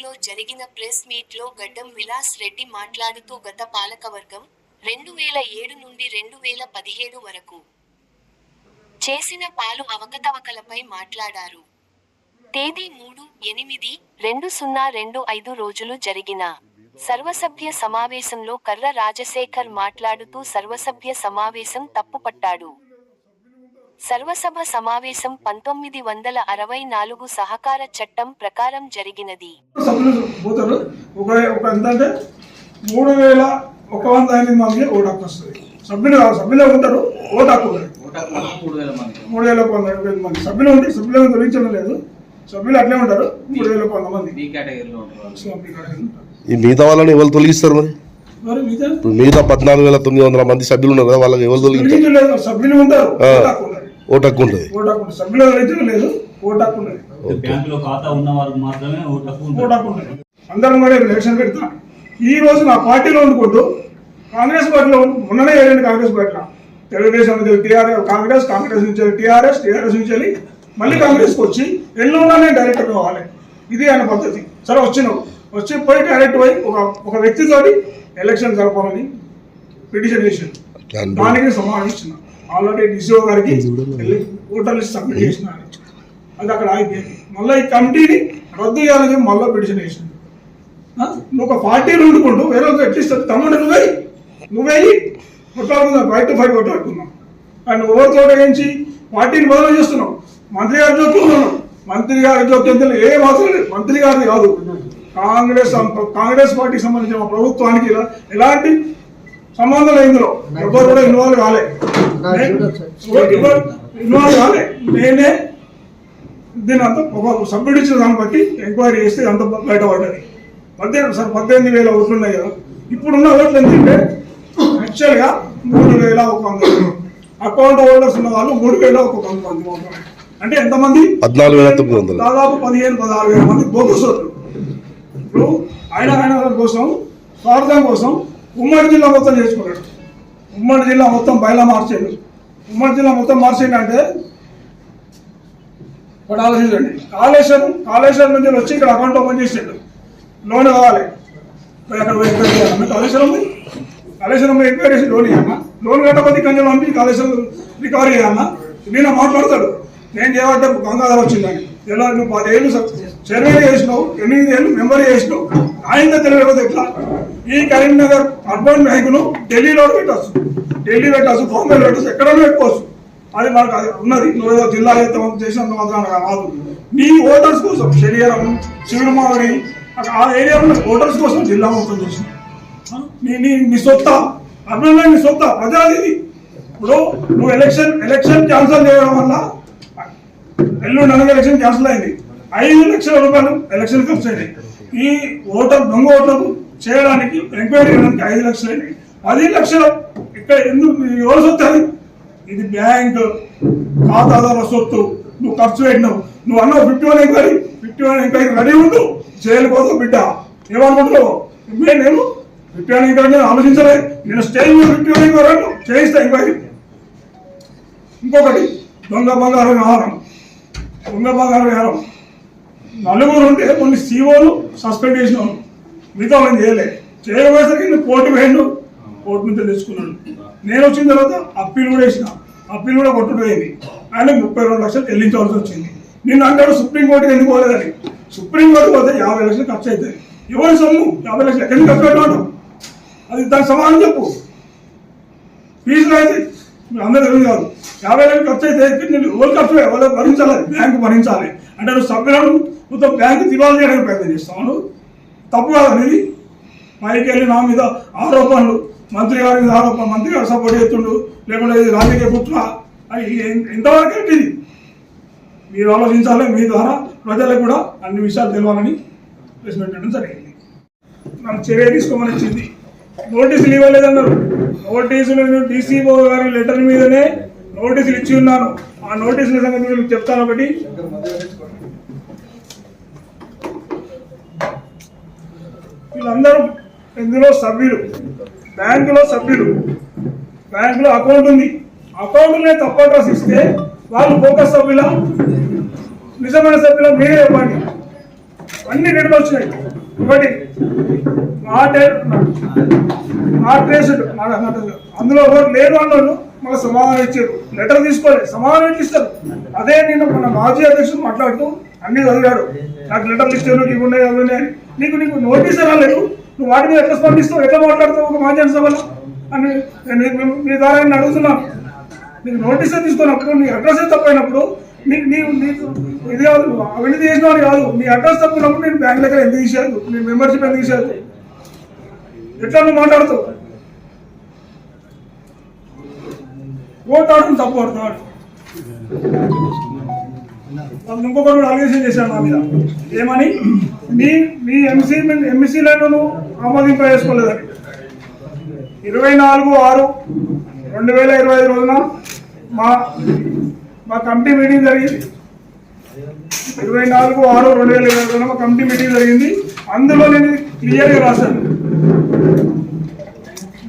జరిగిన ప్రెస్ మీట్లో గడ్డం విలాస్ రెడ్డి మాట్లాడుతూ గత పాలకవర్గం రెండు వేల ఏడు నుండి రెండు వేల పదిహేడు వరకు చేసిన పాలు అవకతవకలపై మాట్లాడారు. తేదీ మూడు ఎనిమిది రెండు సున్నా రెండు ఐదు రోజులు జరిగిన సర్వసభ్య సమావేశంలో కర్ర రాజశేఖర్ మాట్లాడుతూ సర్వసభ్య సమావేశం తప్పుపట్టాడు. సర్వసభ సమావేశం పంతొమ్మిది వందల అరవై నాలుగు సహకార చట్టం ప్రకారం జరిగినది. మూడు వేల ఒక వంద ఎనిమిది మందికి ఓటు హక్కు వస్తుంది. సభ్యులు సభ్యులే ఉంటారు. ఓటు హక్కు మూడు వేల మంది ఒక వంద ఎనిమిది మంది. సభ్యులు ఉంటే సభ్యులను తొలగించడం లేదు. సభ్యులు అట్లే ఉంటారు. మూడు వేల ఒక వంద మంది. ఈ మిగతా వాళ్ళని ఎవరు తొలగిస్తారు మరి? మరి మిగతా? పద్నాలుగు వేల తొమ్మిది వందల మంది సభ్యులు ఉన్నారు కదా వాళ్ళకి ఎవరు తొలగించలేదు సభ్యులు ఉంటారు. ఓటు హక్కు ఉంటుంది ఓటు హక్కు తొలగించడం లేదు ఓటు హక్కు ఉండదు బ్యాంకులో ఖాతా ఉన్న వారికి మాత్రమే ఓటు హక్కు ఉంటుంది. ఓటు హక్కు ఉండదు అందరం కూడా ఎలక్షన్ పెడతా. ఈ రోజు నా పార్టీలో ఉండుకుంటూ కాంగ్రెస్ పార్టీలో మొన్ననే వెళ్ళండి కాంగ్రెస్ పార్టీలో. తెలుగుదేశం టీఆర్ఎస్ కాంగ్రెస్ కాంగ్రెస్ నుంచి టీఆర్ఎస్ టీఆర్ఎస్ నుంచి వెళ్ళి మళ్ళీ కాంగ్రెస్కి వచ్చి ఎల్లు ఉన్నానే డైరెక్టర్ కావాలి. ఇది ఆయన పద్ధతి. సరే వచ్చినావు వచ్చి పోయి డైరెక్ట్ పోయి ఒక ఒక వ్యక్తితోటి ఎలక్షన్ జరపాలని పిటిషన్ చేసిండు దానికి సమాధానం ఇచ్చిన ఆల్రెడీ డిసిఓ గారికి ఓటర్ లిస్ట్ సబ్మిట్ చేసిన అది అక్కడ ఆగిపోయింది మళ్ళీ ఈ కమిటీని రద్దు చేయాలని మళ్ళీ పిటిషన్ వేసింది? నువ్వు ఒక పార్టీలు ఉండుకుంటూ వేరే వాళ్ళకి ఎట్లా ఇస్తారు తమ్ముడు నువ్వే నువ్వే కొట్లాడుకుందాం ఫైవ్ టు ఫైవ్ కొట్లాడుకుందాం కానీ నువ్వు ఎవరితో వేయించి పార్టీని బదులు చేస్తున్నావు. మంత్రి గారి జోక్యం మంత్రి గారి జోక్యం తెలియదు ఏ మాత్రం మంత్రి గారిది కాదు. కాంగ్రెస్ కాంగ్రెస్ పార్టీకి సంబంధించిన ప్రభుత్వానికి ఇలా ఎలాంటి సంబంధం లేదు ఇందులో. ఎవరు కూడా ఇన్వాల్వ్ కాలే. ఇన్వాల్వ్ కాలే. నేనే దీని అంతా ఒక సభ్యుడు ఇచ్చిన దాన్ని బట్టి ఎంక్వైరీ చేస్తే అంత బయటపడ్డది పద్దెనిమిది సార్ పద్దెనిమిది వేల ఓట్లు ఉన్నాయి కదా. ఇప్పుడున్న ఓట్లు ఏంటంటే యాక్చువల్గా మూడు వేల ఒక వంద. అకౌంట్ హోల్డర్స్ ఉన్న వాళ్ళు మూడు వేల ఒక వంద మంది మాత్రమే. అంటే ఎంతమంది? పద్నాలుగు వేల తొమ్మిది వందలు. దాదాపు పదిహేను పదహారు వేల మంది బోగస్ ఇప్పుడు ఆయన ఆయన కోసం స్వార్థం కోసం ఉమ్మడి జిల్లా మొత్తం చేసుకున్నాడు ఉమ్మడి జిల్లా మొత్తం బయలా మార్చేడు. ఉమ్మడి జిల్లా మొత్తం మార్చేయండి అంటే ఒకటి ఆలోచించండి కాళేశ్వరం కాళేశ్వరం నుంచి వచ్చి ఇక్కడ అకౌంట్ ఓపెన్ చేసిండు. లోన్ కావాలి. అక్కడ పోయి కాళేశ్వరం కాళేశ్వరం పోయి ఎంక్వైరీ చేసి లోన్ ఇవ్వమ్మా లోన్ కట్టకపోతే కంచెలు పంపి కాళేశ్వరం రికవరీ చేయాలన్నా నేను మాట్లాడతాడు. నేను చేయబట్టే గంగాధర వచ్చిందని. ఎలా నువ్వు పదేళ్ళు సర్వే చేసినావు ఎనిమిది ఏళ్ళు మెంబర్ చేసినావు. ఆయన తెలియకపోతే ఎట్లా? ఈ కరీంనగర్ అర్బన్ బ్యాంకును ఢిల్లీలో పెట్టచ్చు. ఢిల్లీ పెట్టచ్చు బాంబే పెట్టచ్చు ఎక్కడో పెట్టుకోవచ్చు. అది మనకు ఉన్నది. నువ్వు ఏదో జిల్లా చేస్తాం చేసినంత మాత్రాన కాదు. నీ ఓటర్స్ కోసం శరీరం శివమావడి ఆ ఏరియాలో ఓటర్స్ కోసం జిల్లా మొత్తం చేసిన. నీ నీ నీ సొత్త అభినందన నీ సొత్త ప్రజాది ఇప్పుడు నువ్వు ఎలక్షన్ ఎలక్షన్ క్యాన్సల్ చేయడం వల్ల ఎల్లుండి అనగా ఎలక్షన్ క్యాన్సిల్ అయింది. ఐదు లక్షల రూపాయలు ఎలక్షన్ ఖర్చు అయినాయి ఈ ఓటర్ దొంగ ఓటర్లు చేయడానికి ఎంక్వైరీ చేయడానికి ఐదు లక్షలు అయినాయి. పది లక్షలు ఇక్కడ ఎందుకు ఎవరు వస్తుంది ఇది బ్యాంక్ ఖాతాదారుల సొత్తు. నువ్వు ఖర్చు పెట్టినావు. నువ్వు అన్నావు fifty one enquiry. Fifty one enquiry ready ఉండు. జైలు కోసం బిడ్డ. ఏమనుకుంటున్నావు? మే నేను ఫిఫ్టీ వన్ ఎంక్వైరీ నేను ఆలోచించలేదు నేను స్టేజ్ మీద ఫిఫ్టీ వన్ ఎంక్వైరీ చేయిస్తా ఎంక్వైరీ. ఇంకొకటి దొంగ బంగారం వ్యవహారం. దొంగ బంగారం వ్యవహారం. నలుగురు ఉంటే కొన్ని సీఓలు సస్పెండ్ చేసిన. మిగతా వాళ్ళని చేయలే. చేయబోయేసరికి నేను కోర్టు పోయిండు. కోర్టు నుంచి తెచ్చుకున్నాడు నేను వచ్చిన తర్వాత అప్పీల్ కూడా వేసిన అప్పీల్ కూడా కొట్టుకుపోయింది ఆయన ముప్పై రెండు లక్షలు చెల్లించవలసి వచ్చింది. నిన్ను అంటాడు సుప్రీంకోర్టుకి ఎందుకు పోలేదని. సుప్రీంకోర్టు పోతే యాభై లక్షలు ఖర్చు అవుతుంది ఎవరి సొమ్ము? యాభై లక్షలు. ఎక్కడికి ఖర్చు పెట్టాడు అది దానికి సమానం చెప్పు. ఫీజులు అయితే మీరు అందరూ తెలుగు కాదు. యాభై వేలు ఖర్చు అయితే నేను ఎవరు ఖర్చు ఎవరు భరించాలి బ్యాంకు భరించాలి. అంటే నువ్వు సభ్యులను మొత్తం బ్యాంకు దివాలు చేయడానికి ప్రయత్నం చేస్తావు. తప్పు కాదు అనేది. పైకి వెళ్ళి నా మీద ఆరోపణలు. మంత్రి గారి మీద ఆరోపణ మంత్రి గారు సపోర్ట్ చేస్తుండు. లేకుంటే ఇది రాజకీయ కుట్ర. అని ఎంతవరకు ఏంటి ఇది? మీరు ఆలోచించాలి మీ ద్వారా ప్రజలకు కూడా అన్ని విషయాలు తెలియాలని ప్లేస్మెంట్ పెట్టడం జరిగింది. నాకు చర్య తీసుకోమని వచ్చింది. నోటీసులు ఇవ్వలేదన్నారు. నోటీసులను డీసీఓ గారి లెటర్ మీదనే నోటీసులు ఇచ్చి ఉన్నాను. ఆ నోటీసుల సంగతి మీకు చెప్తాను ఒకటి. వీళ్ళందరూ ఇందులో సభ్యులు. బ్యాంకులో సభ్యులు. బ్యాంకులో అకౌంట్ ఉంది. అకౌంట్లే తప్ప అడ్రస్ ఇస్తే వాళ్ళు ఫోకస్ సభ్యుల? నిజమైన సభ్యుల మీరే చెప్పండి అన్ని డేట్లు వచ్చినాయి. ఒకటి నాట్ అందులో ఎవరు లేరు అన్నోళ్ళు మళ్ళీ సమాధానం ఇచ్చారు. లెటర్ తీసుకోలేదు సమాధానం ఇస్తారు అదే నేను మన మాజీ అధ్యక్షుడు మాట్లాడుతూ అన్ని చదివాడు. నాకు లెటర్లు ఇచ్చారు నీకు ఉన్నాయి అవి ఉన్నాయి అని. నీకు నీకు నోటీస్ రాలేదు. నువ్వు వాటి మీద ఎట్లా స్పందిస్తావు? ఎట్లా మాట్లాడతావు ఒక మాజీ సభలో అని మీ- ద్వారా నేను అడుగుతున్నాను. నీకు నోటీస్ తీసుకున్నప్పుడు నీ అడ్రస్ తప్పైనప్పుడు నీకు నీవు నీకు ఇది కాదు అవినీతి చేసిన వాడు కాదు. నీ అడ్రస్ తప్పినప్పుడు నేను బ్యాంక్ దగ్గర ఎందుకు తీసేది నీ మెంబర్షిప్ ఎందుకు తీసేది ఎట్లా నువ్వు మాట్లాడుతావు? ఓటాడడం తప్పు ఆడుతున్నాడు వాళ్ళు ఇంకొకరు అలిగేషన్ చేశాడు నా మీద. ఏమని? మీ మీ ఎంసీ ఎంసీలను నువ్వు ఆమోదింప చేసుకోలేదని ఇరవై నాలుగు ఆరు రెండు వేల ఇరవై ఐదు రోజున మా మా కమిటీ మీటింగ్ జరిగింది. ఇరవై నాలుగు ఆరు రెండు వేల ఇరవై రోజున మా కమిటీ మీటింగ్ జరిగింది. అందులో నేను క్లియర్గా రాశాను.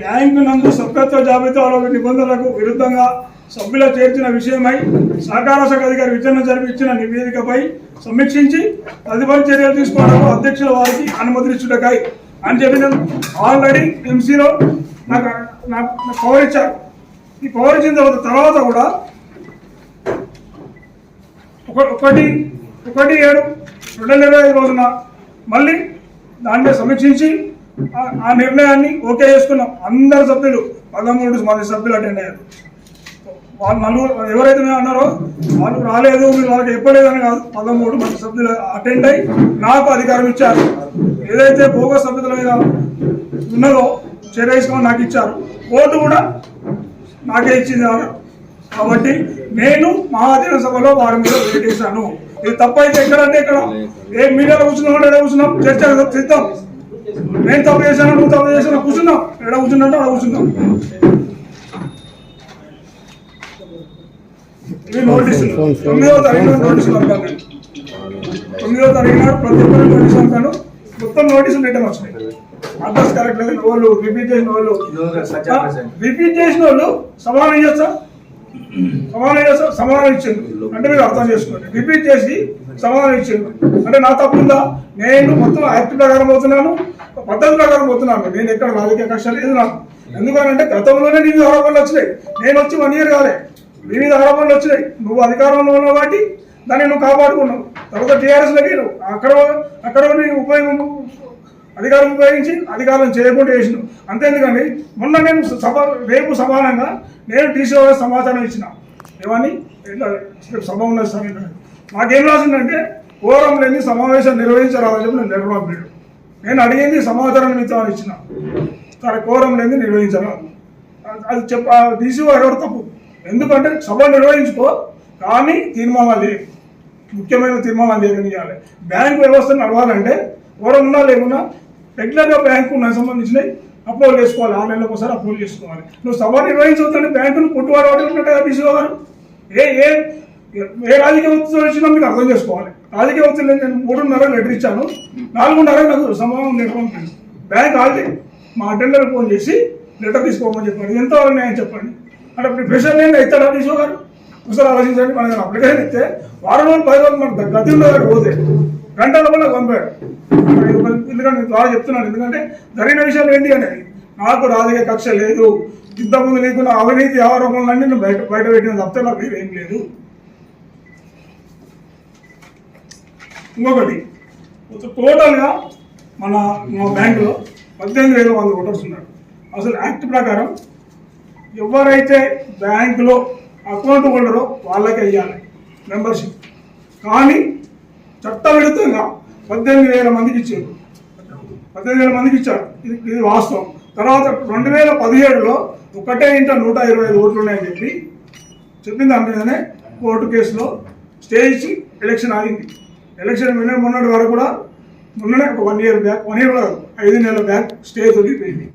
బ్యాంకు నందు సభ్యత్వ జాబితాలో నిబంధనలకు విరుద్ధంగా సభ్యుల చేర్చిన విషయమై సహకార శాఖ అధికారి విచారణ జరిపి ఇచ్చిన నివేదికపై సమీక్షించి తదుపరి చర్యలు తీసుకోవడానికి అధ్యక్షుల వారికి అనుమతించుటకై అని చెప్పి నేను ఆల్రెడీ ఎంసీలో నాకు నాకు పవర్ ఇచ్చారు. ఈ పవర్ ఇచ్చిన తర్వాత తర్వాత కూడా ఒకటి ఒకటి ఏడు రెండు వేల ఇరవై ఐదు రోజున మళ్ళీ దాని మీద సమీక్షించి ఆ- నిర్ణయాన్ని ఓకే చేసుకున్నాం. అందరు సభ్యులు పదమూడు మంది సభ్యులు అటెండ్ అయ్యారు. వాళ్ళు నలుగురు ఎవరైతే మేము అన్నారో వాళ్ళు రాలేదు మీరు వాళ్ళకి చెప్పలేదని కాదు పదమూడు మంది సభ్యులు అటెండ్ అయ్యి నాకు అధికారం ఇచ్చారు. ఏదైతే భోగ సభ్యుల మీద ఉన్నదో చర్య నాకు ఇచ్చారు. ఓటు కూడా నాకే ఇచ్చింది ఆవిడ. కాబట్టి నేను మహాదేవ సభలో వారి మీద వేటేశాను ఇది తప్పైతే ఎక్కడంటే ఇక్కడ? ఏ మీడియాలో కూర్చున్నాం ఎక్కడ కూర్చున్నాం? చర్చ సిద్ధం. నేను తప్పు చేశాను నువ్వు తప్పు చేశాను? కూర్చున్నాం. ఎక్కడ కూర్చుంటే అక్కడ కూర్చున్నాం. ఇవి నోటీసులు. తొమ్మిదవ తారీఖు నాడు నోటీసులు పంపాను నేను. తొమ్మిదవ తారీఖు నాడు ప్రతి ఒక్కరు నోటీసులు పంపాను మొత్తం నోటీసులు రిటర్న్ వచ్చినాయి. అడ్రస్ కరెక్ట్ లేదు. వాళ్ళు రిపీట్ చేసిన వాళ్ళు. రిపీట్ చేసిన వాళ్ళు సమానం చేస్తా సమాధానం చేస్తే సమాధానం ఇచ్చింది అంటే మీరు అర్థం చేసుకోండి. రిపీట్ చేసి సమానం ఇచ్చింది అంటే నా తప్పుందా? నేను మొత్తం యాక్ట్ ప్రకారం పోతున్నాను పద్ధతి ప్రకారం పోతున్నాను. నేను ఎక్కడ రాజకీయ కక్ష లేదు నాకు. ఎందుకనంటే గతంలోనే నీ మీద ఆరోపణలు వచ్చినాయి. నేను వచ్చి వన్ ఇయర్ కాలే. నీ మీద ఆరోపణలు వచ్చినాయి. నువ్వు అధికారంలో ఉన్నావు కాబట్టి దాన్ని నువ్వు కాపాడుకున్నావు. తర్వాత టీఆర్ఎస్లోకి అక్కడ అక్కడ నీ ఉపయోగం అధికారం ఉపయోగించి అధికారం చేయకుండా చేసిన అంతేందుకండి మొన్న నేను సభ రేపు సమానంగా నేను టీసీ సమాచారం ఇచ్చిన. ఏమని? సభ ఉన్నది సార్ ఇట్లా. మాకేం రాసిందంటే కోరం లేని సమావేశం నిర్వహించరాదని చెప్పి నేను లెటర్ పంపాడు. నేను అడిగింది సమాచారం నిమిత్తం ఇచ్చిన. సరే కోరం లేని నిర్వహించరాదు అది చెప్ప డీసీఓ ఎవరు తప్పు? ఎందుకంటే సభ నిర్వహించుకో కానీ తీర్మానాలు లేవు ముఖ్యమైన తీర్మానాలు చేయగలిగాలి బ్యాంకు వ్యవస్థ నడవాలంటే కోరం ఉన్నా లేకున్నా రెగ్యులర్గా బ్యాంకు నాకు సంబంధించినవి అప్లోడ్ చేసుకోవాలి. ఆన్లైన్లో ఒకసారి అప్లోడ్ చేసుకోవాలి. నువ్వు సభ నిర్వహించవద్దంటే బ్యాంకును పుట్టువాడు ఉన్నట్టు బీసీఓ గారు? ఏ ఏ ఏ రాజకీయ ఒత్తిడి వచ్చినా మీకు అర్థం చేసుకోవాలి. రాజకీయ ఒత్తిడి నేను మూడున్నర లెటర్ ఇచ్చాను. నాలుగున్నర నాకు సమానం లెటర్ బ్యాంక్ ఆల్రెడీ మా అటెండర్ ఫోన్ చేసి లెటర్ తీసుకోమని చెప్పండి. ఎంత న్యాయం చెప్పండి? అంటే ఇప్పుడు నేను ఇస్తాడా బీసీఓ గారు? ఒకసారి ఆలోచించండి. మన దగ్గర అప్లికేషన్ ఇస్తే వారం రోజులు పది రోజులు మనకు గతి ఉండదు పోతే గంటల వల్ల పంపాడు. ఎందుకంటే నేను ద్వారా చెప్తున్నాను ఎందుకంటే జరిగిన విషయాలు ఏంటి అనేది నాకు రాజకీయ కక్ష లేదు. ఇంతకుముందు నీకున్న అవినీతి ఆరోపణలన్నీ నేను బయట బయట పెట్టిన తప్పితే నాకు ఏం లేదు. ఇంకొకటి టోటల్గా మన మా బ్యాంకులో పద్దెనిమిది వేల వంద ఓటర్స్ ఉన్నారు. అసలు యాక్ట్ ప్రకారం ఎవరైతే బ్యాంకులో అకౌంట్ హోల్డరో వాళ్ళకి వెయ్యాలి మెంబర్షిప్ కానీ చట్టవిరుద్ధంగా పద్దెనిమిది వేల మందికి ఇచ్చారు. పద్దెనిమిది వేల మందికి ఇచ్చారు. ఇది ఇది వాస్తవం. తర్వాత రెండు వేల పదిహేడులో ఒకటే ఇంట నూట ఇరవై ఐదు ఓట్లు ఉన్నాయని చెప్పి చెప్పిన దాని మీదనే కోర్టు కేసులో స్టే ఇచ్చి ఎలక్షన్ ఆగింది. ఎలక్షన్ మొన్న మొన్నటి వరకు కూడా మొన్ననే ఒక one year back one year ఐదు నెలల బ్యాక్ స్టే తొలిగిపోయింది.